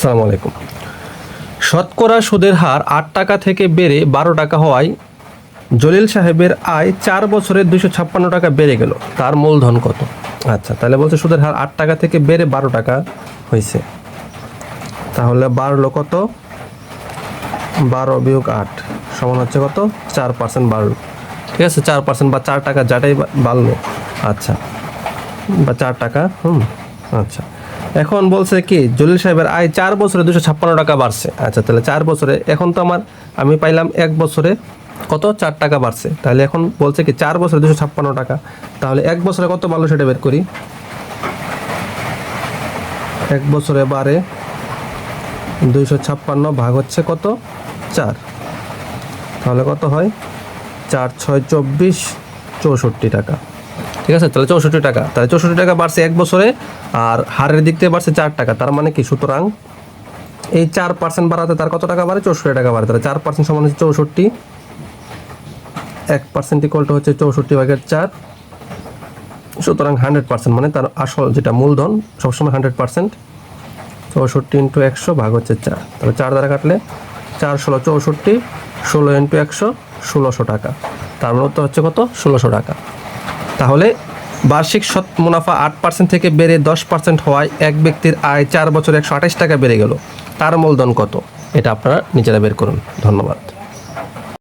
আসসালামু আলাইকুম। শতকরা সুদের হার আট টাকা থেকে বেড়ে বারো টাকা হওয়ায় জলিল সাহেবের আয় চার বছরে দুশো ছাপ্পান্ন টাকা বেড়ে গেল। তার মূলধন কত? আচ্ছা তাহলে বলছে সুদের হার আট টাকা থেকে বেড়ে বারো টাকা হয়েছে। তাহলে বাড়লো কত? বারো বিয়োগ আট সমান হচ্ছে কত? চার পার্সেন্ট বাড়লো। ঠিক আছে, চার পার্সেন্ট বা চার টাকা যাটাই বাড়লো। আচ্ছা বা চার টাকা, হুম আচ্ছা। এখন বলছে কি, জলিল সাহেবের আয় চার বছরে দুশো ছাপ্পান্ন টাকা বাড়ছে। আচ্ছা তাহলে চার বছরে, এখন তো আমার, আমি পাইলাম এক বছরে কত? চার টাকা বাড়ছে। তাহলে এখন বলছে কি, চার বছরে দুশো ছাপ্পান্ন টাকা। তাহলে এক বছরে কত বাড়লো সেটা বের করি? এক বছরে বাড়ে দুইশো ছাপ্পান্ন ভাগ হচ্ছে কত? চার। তাহলে কত হয়? চার ছয় চব্বিশ চৌষট্টি টাকা। ঠিক আছে? তাহলে চৌষট্টি টাকা। তাহলে চৌষট্টি টাকা বাড়ছে এক বছরে, আর হারের দিক থেকে বাড়ছে চার টাকা। তার মানে কি? সুতরাং এই চার পার্সেন্ট বাড়াতে তার কত টাকা বাড়ে? চৌষট্টি টাকা বাড়ে। তাহলে চার পার্সেন্ট সমান হচ্ছে চৌষট্টি। এক পার্সেন্ট ইকুয়ালটা হচ্ছে চৌষট্টি ভাগের চার। সুতরাং হান্ড্রেড পার্সেন্ট মানে তার আসল যেটা মূলধন, সবসময় হান্ড্রেড পার্সেন্ট চৌষট্টি ইন্টু একশো ভাগ হচ্ছে চার। তাহলে চার দ্বারা কাটলে চার ষোলো চৌষট্টি, ষোলো ইন্টু একশো, ষোলোশো টাকা। তার মানে উত্তর হচ্ছে কত? ষোলোশো টাকা। তাহলে বার্ষিক সৎ মুনাফা আট পার্সেন্ট থেকে বেড়ে দশ পার্সেন্ট হওয়ায় এক ব্যক্তির আয় চার বছর একশো আঠাশ টাকা বেড়ে গেল। তার মূলধন কত? এটা আপনারা নিজেরা বের করুন। ধন্যবাদ।